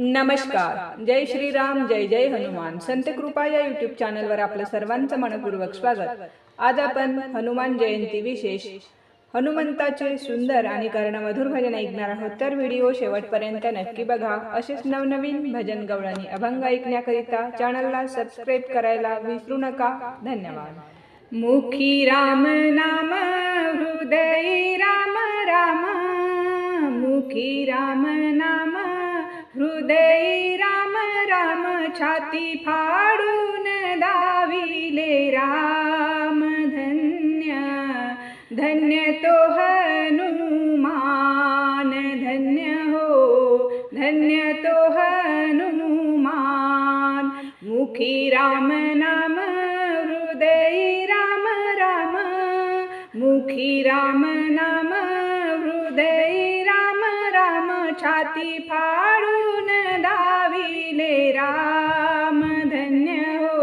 नमस्कार. जय श्रीराम जय जय हनुमान. संत कृपा या युट्यूब चॅनलवर आपलं सर्वांचं मनपूर्वक स्वागत. आज आपण हनुमान जयंती विशेष हनुमंताचे सुंदर आणि कर्णमधुर भजन ऐकणार आहोत. तर व्हिडिओ शेवटपर्यंत नक्की बघा. असेच नवनवीन भजन गवळणी अभंग ऐकण्याकरिता चॅनलला सबस्क्राईब करायला विसरू नका. धन्यवाद. मुखी राम नाम हृदयी राम राम. मुखी राम नाम हृदयी राम राम छाती फाडून दाविले राम धन्य धन्य तो हनुमान धन्य हो धन्य तो हनुमान। मुखी राम नाम हृदयी राम राम मुखी राम नाम छाती फाडून दाविले राम धन्य हो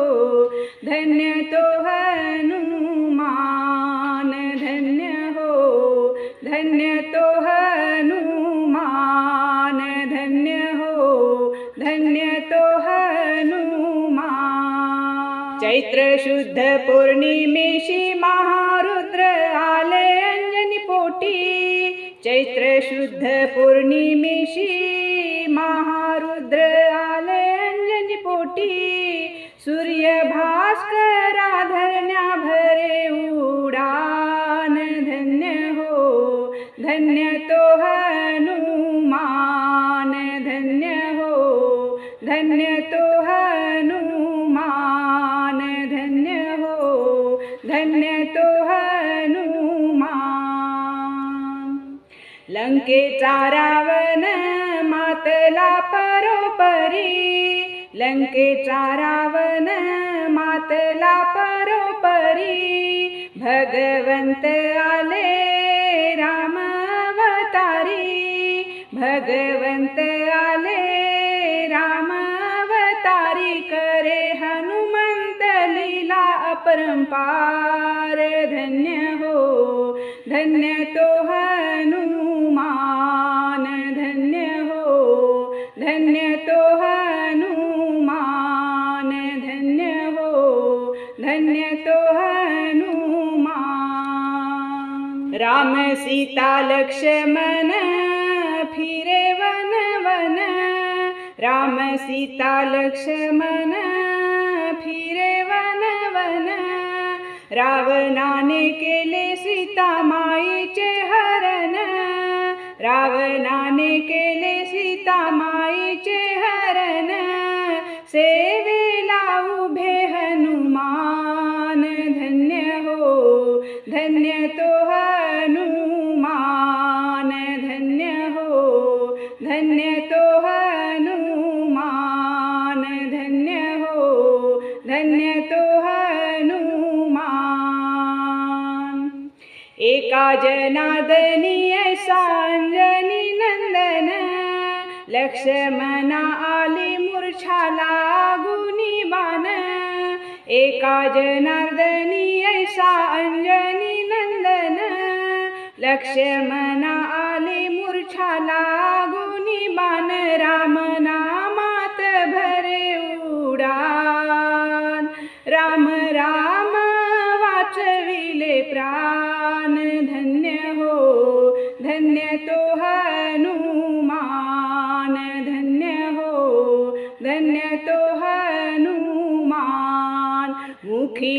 धन्य तो हनुमान धन्य हो धन्य तो हनुमान धन्य हो धन्य तो हनुमान। चैत्र शुद्ध पौर्णिमेशी महारुद्र चैत्र महारुद्र पूर्णि लंकेचा रावण मातला परोपरी. लंकेचा रावण मातला परोपरी. भगवंत आले राम अवतारी भगवंत आले लीला अपरंपार धन्य हो धन्य तो हनुमान धन्य हो धन्य तो हनुमान धन्य हो धन्य तो हनुमान। राम सीता लक्ष्मण फिरे वन वन राम सीता लक्ष्मण रावणाने केले सीता माईचे हरण. रावणाने केले सीता माईचे हरण. सेवेला उभे हनुमान. धन्य हो धन्य तो हनुमान. धन्य हो धन्य तो हनुमान. धन्य हो धन्य काजनादनीय सांजनी नंदन लक्ष्मणा आली मूर्छा लागुनी बाण. एका जनार्दनीय अंजनी नंदन लक्ष्मणा आली मूर्छा लागुनी बाण. रामना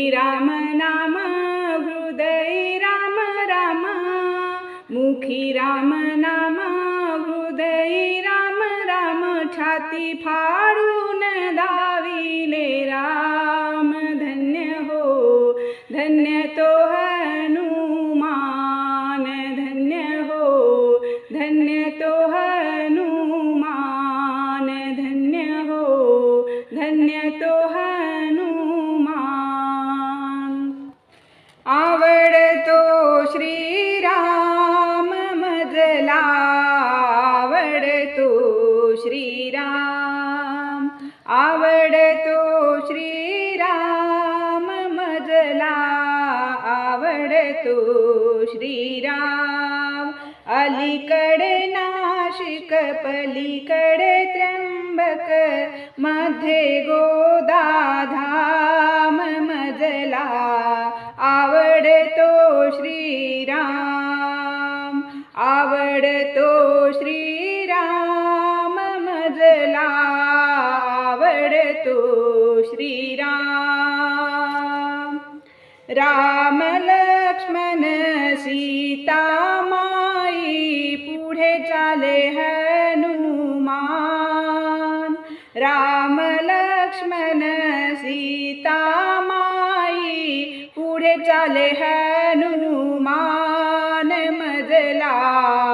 राम नाम हृदय राम राम। मुखी राम नाम हृदय राम राम। छाती फाडून दाविले राम। धन्य हो धन्य तो आवडतो श्रीराम आवडतो श्रीराम मजला आवडतो श्रीराम. अलीकडे नाशिक पलीकडे त्र्यंबकमध्ये गोदाधाम मजला आवडतो श्रीराम. आवडतो श्रीराम. श्रीराम। राम लक्ष्मण सीता माई पुढे चाले हनुमान। राम लक्ष्मण सीता माई पुढे चाले हनुमान। मजला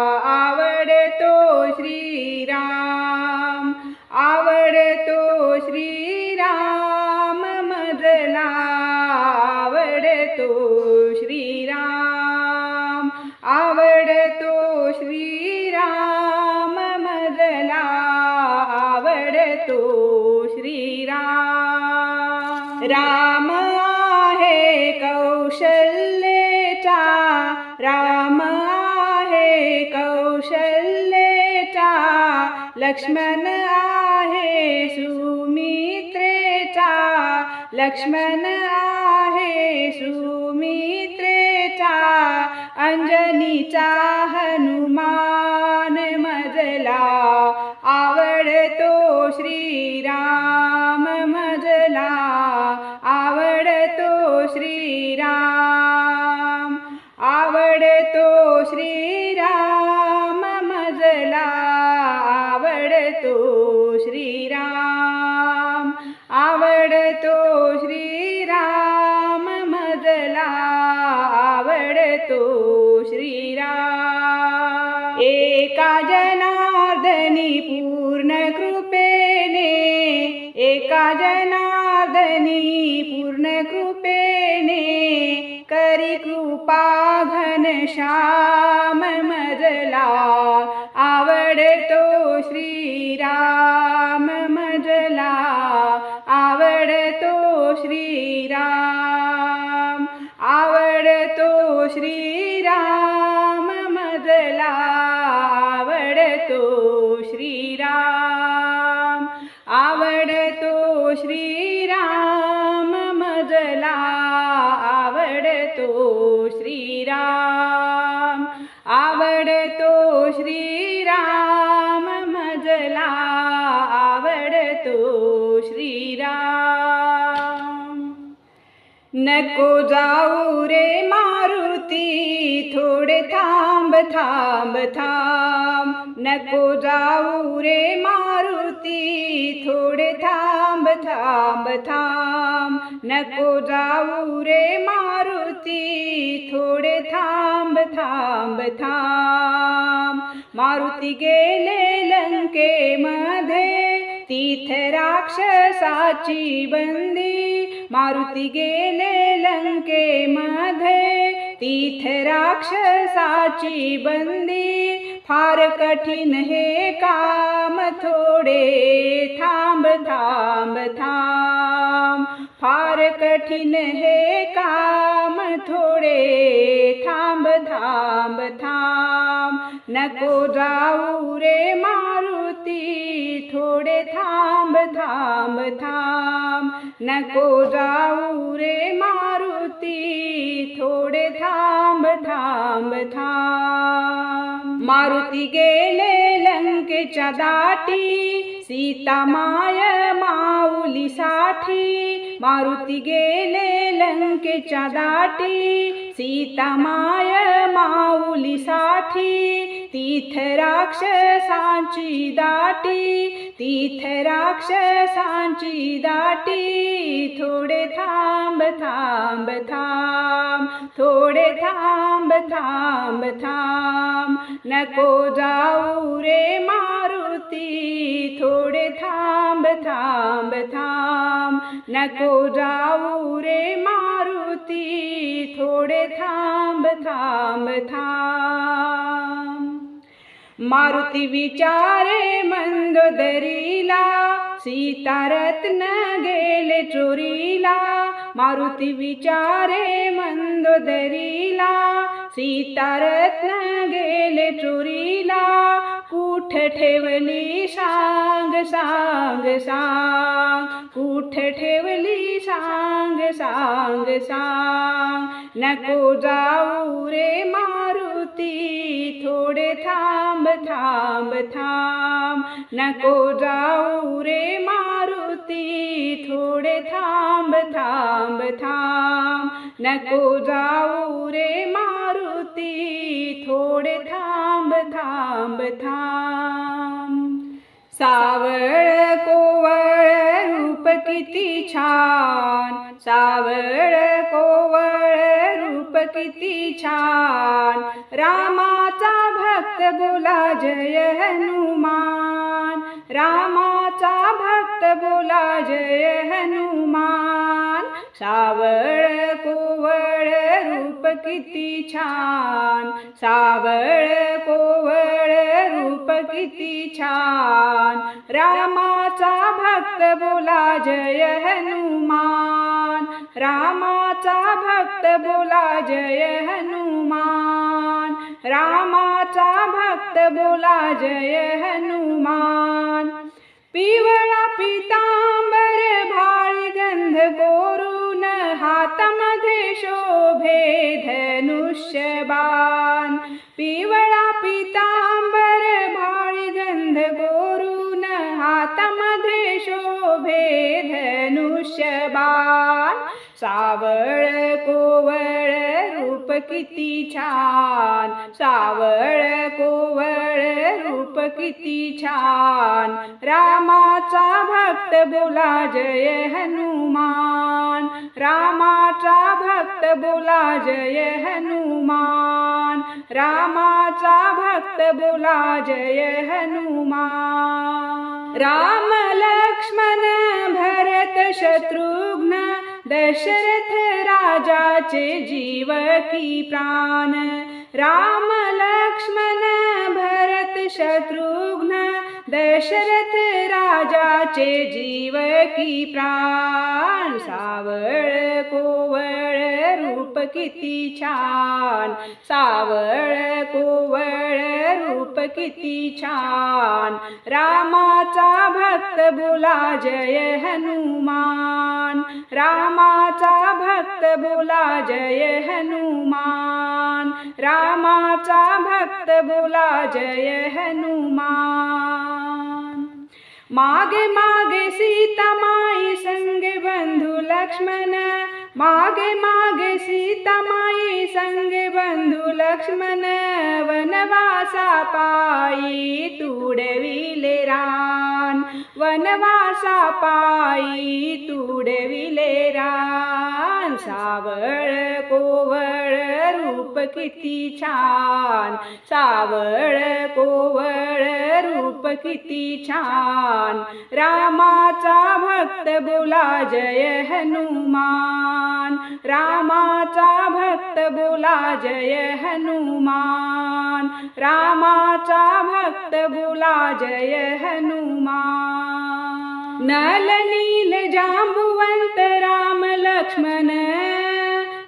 राम आहे कौशल्येचा लक्ष्मण आहे सुमित्रेचा लक्ष्मण आहे सुमित्रेचा अंजनीचा हनुमान आवडतो पाघन श्याम घनश्याम मजला नको जाऊ रे मारुती थोडे थांब थांब थांब. नको जाऊ रे मारुती थोडे थांब थांब थांब. नको जाऊ रे मारुती थोडे थांब थांब थांब. मारुती गेले लंकेमध्ये तिथे राक्षसाची बंदी. मारुती गेले लंकेमध्ये तीथ राक्षसाची बंदी फार कठीण हे काम थोडे थांब थांब थांब. फार कठीण हे काम थोडे थांब थांब थांब. नको जाऊ रे मारुती थोडे थांब थांब थांब. नको जाऊ रे मारुती थोडे थांब थांब थांब. मारुती गेले लंकेच्या दाटी सीता माय माऊलीसाठी. मारुती गेले लंकेच्या दाटी सीता माय माऊलीसाठी. तीथ राक्षसांची दाटी तीथ राक्षसांची दाटी. थोडे थांब थांब थांब थोडे थांब थांब थांब. नको जाऊ नको जाऊ रे मारुती थोडे थांब थांब थांब. मारुती विचारे मंदोदरीला सीता रत्न गेले चोरीला. मारुती विचारे मंदोदरीला सीता रत्न गेले चोरीला. कुठ ठेवली सांग सांग सांग. कुठ ठेवली सांग सांग सांग. नको जाऊ रे मारुती थोडे थांब थांब थांब. नको जाऊ रे मारुती थोडे थांब थांब थांब. नको जाऊ रे मारुती थोडे थांब थांब थांब. सावळ किती छान. सावळ कोवळ रूप किती छान. रामाचा भक्त बोला जय हनुमान. रामाचा भक्त बोला जय हनुमान. सावळ कोवळ किती छान. सावळ कोवळ रूप किती छान. रामाचा भक्त बोला जय हनुमान. रामाचा भक्त बोला जय हनुमान. रामाचा भक्त बोला जय हनुमान. पिवळा पितांबर भाळी गंध कोरून हातामध्ये पिवळा पितांबर भाळी गंध गोरून हातामध्ये शोभे धनुष्यबाण सावळ कोवळ रूप किती छान. सावळ कोवळ रूप किती छान. रामाचा भक्त बोला जय हनुमान. रामाचा भक्त बोला जय हनुमान रामाचा भक्त बोला जय हनुमान। राम लक्ष्मण भरत शत्रुघ्न दशरथ राजाचे जीव की प्राण। राम लक्ष्मण भरत शत्रुघ्न दशरथ राजाचे जीव की प्राण सावळ कोवळ रूप किती छान. सावळ कोवळ रूप किती छान. रामाचा भक्त बोला जय हनुमान. रामाचा भक्त बोला जय हनुमान. रामाचा भक्त बोला जय हनुमान. मागे मागे सीता माई संगे बंधू लक्ष्मण मागे मागे सीता माई संग बंधू लक्ष्मण वनवासा पायी तुडविले रान। वनवासा पायी तुडविले रान। सावळ कोवळ रूप किती छान। सावळ कोवळ रूप किती छान। रामाचा भक्त बोला जय हनुमान। रामाचा भक्त बोला जय हनुमान रामाचा भक्त बोला जय हनुमान. नल नील जांबुवंत राम लक्ष्मण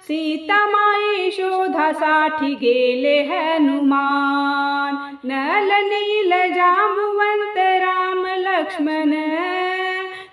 सीतामाई शोधासाठी गेले हनुमान. नल नील जांबुवंत राम लक्ष्मण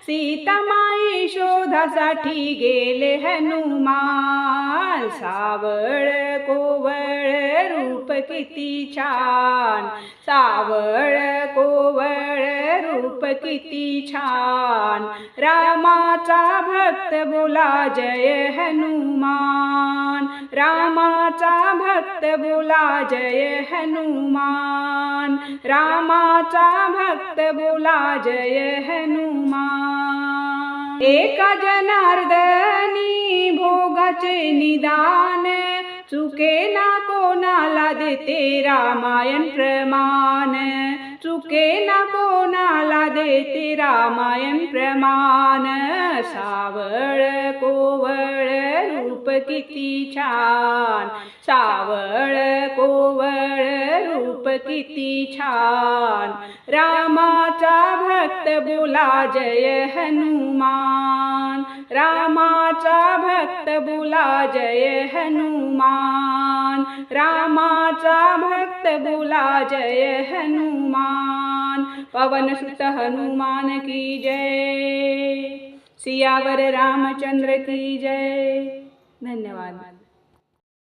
सीतामाई शोधासाठी गेले हनुमान. सावळ कोवळ रूप किती छान. सावळ कोवळ रूप किती छान. रामाचा भक्त बोला जय हनुमान. रामाचा भक्त बोला जय हनुमान. रामाचा भक्त बोला जय हनुमान. एका जनार्दनी भोगाचे निदान चुके ना कोणाला देते रामायण प्रमाण. चुके ना कोणाला देते रामायण प्रमाण. सावळ कोवळ रूप किती छान. सावळ कोवळ किती छान. रामाचा भक्त बोला जय हनुमान. रामाचा भक्त बोला जय हनुमान. रामाचा भक्त बोला जय हनुमान. पवन सुत हनुमान की जय. सियावर रामचंद्र की जय. धन्यवाद.